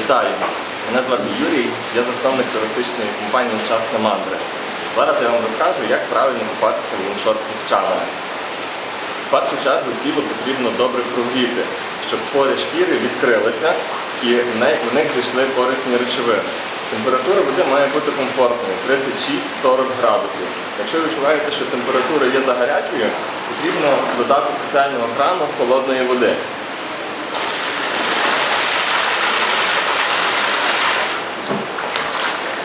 Вітаю! Мене звати Юрій, я засновник туристичної компанії Часна Мандри. Зараз я вам розкажу, як правильно купатися в іншорських чанах. В першу чергу тіло потрібно добре прогріти, щоб пори шкіри відкрилися і в них зайшли корисні речовини. Температура води має бути комфортною 36-40 градусів. Якщо ви відчуваєте, що температура є загарячою, потрібно додати спеціального крану холодної води.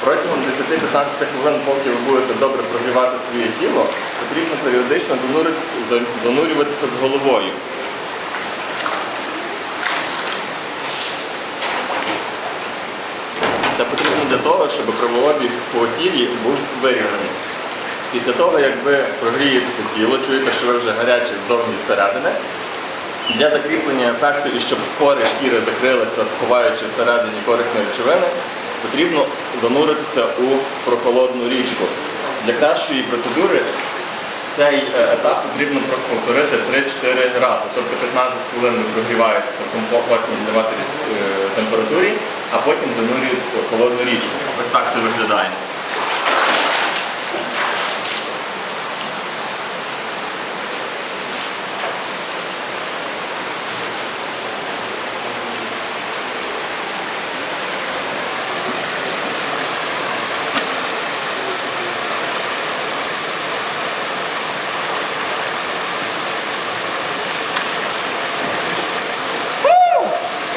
Протягом 10-15 хвилин, поки ви будете добре прогрівати своє тіло, потрібно періодично занурюватися з головою. Це потрібно для того, щоб кровообіг по тілі був вирівняний. Після того, як ви прогрієтеся тіло, чуєте, що ви вже гарячі ззовні зсередини, для закріплення ефекту і щоб пори шкіри закрилися, сховаючи всередині корисні речовини, потрібно зануритися у прохолодну річку. Для кращої процедури цей е, етап потрібно повторити 3-4 рази. Тобто 15 хвилин ви прогріваєтеся в комфортній для е, температурі, а потім занурюєтеся в холодну річку. Ось так це виглядає.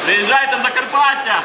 Приїжджайте в Закарпаття!